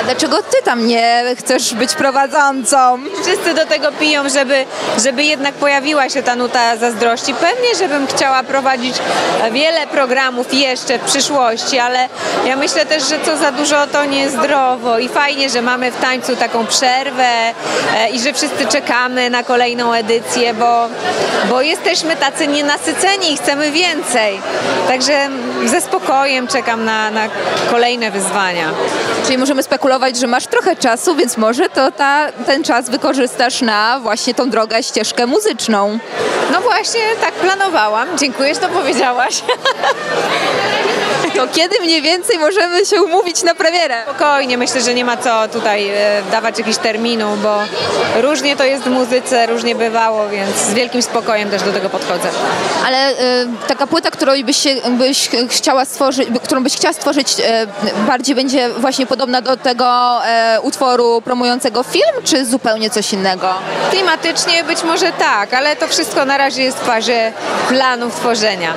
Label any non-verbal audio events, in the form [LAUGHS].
A dlaczego ty tam nie chcesz być prowadzącą? Wszyscy do tego piją, żeby, żeby jednak pojawiła się ta nuta zazdrości. Pewnie, żebym chciała prowadzić wiele programów jeszcze w przyszłości, ale ja myślę też, że co za dużo to niezdrowo i fajnie, że mamy w tańcu taką przerwę e, i że wszyscy czekamy na kolejną edycję, bo, bo jesteśmy tacy nienasyceni i chcemy więcej. Także ze spokojem czekam na, na kolejne wyzwania. Czyli możemy spekulować, że masz trochę czasu, więc może to ta, ten czas wykorzystasz na właśnie tą drogę, ścieżkę muzyczną. No właśnie, tak planowałam. Dziękuję, że to powiedziałaś. [LAUGHS] Kiedy mniej więcej możemy się umówić na premierę? Spokojnie, myślę, że nie ma co tutaj e, dawać jakichś terminu, bo różnie to jest w muzyce, różnie bywało, więc z wielkim spokojem też do tego podchodzę. Ale y, taka płyta, którą byś, byś chciała stworzyć, którą byś chciała stworzyć, y, bardziej będzie właśnie podobna do tego utworu promującego film, czy zupełnie coś innego? Klimatycznie być może tak, ale to wszystko na razie jest w fazie planów tworzenia.